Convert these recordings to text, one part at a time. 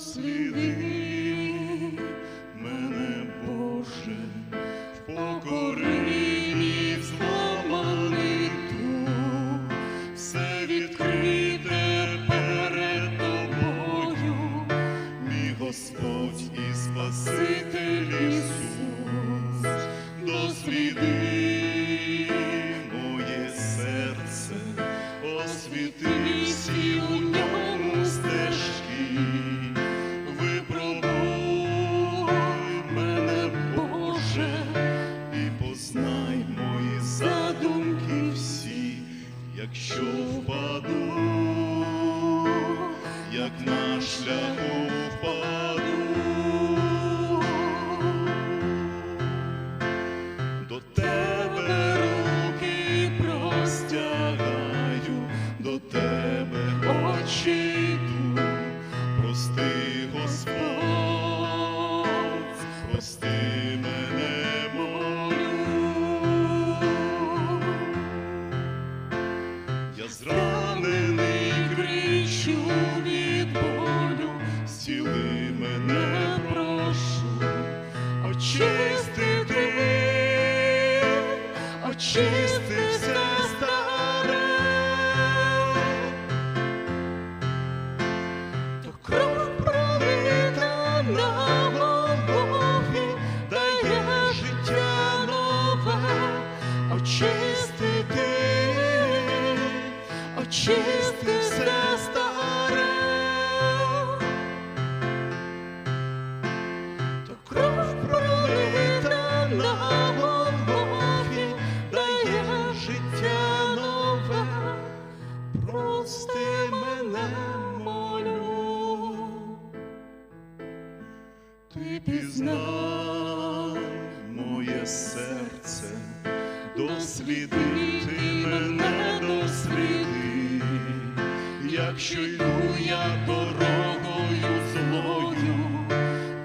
посліди. Мене, Боже, в покорі зламаний дух, все відкрите перед тобою, мій Господь і спасителі. як на шляху впаду, до тебе руки простягаю, до тебе очі йду, прости. Очисти все старе, то кров пролита на голові, дає життя нове, очистити, очисти Ти пізнай моє серце, дослідити мене досліди, якщо йду я дорогою злою,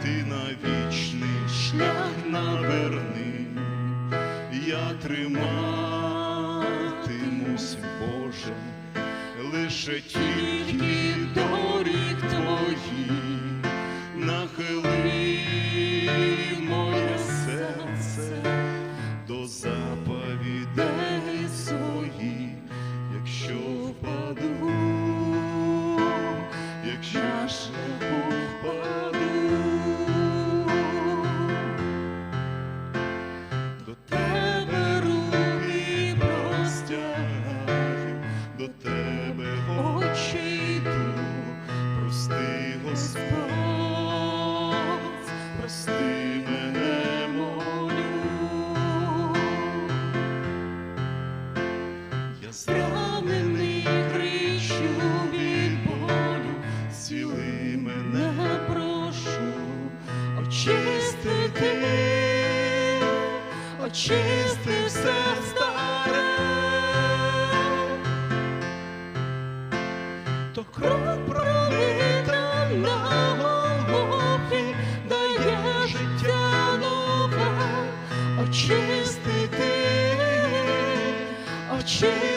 ти на вічний шлях наверни, я триматимусь, Боже, лише тільки доріг очисти все старе, то кров пролита на голові, дає життя нове, очистити, очисти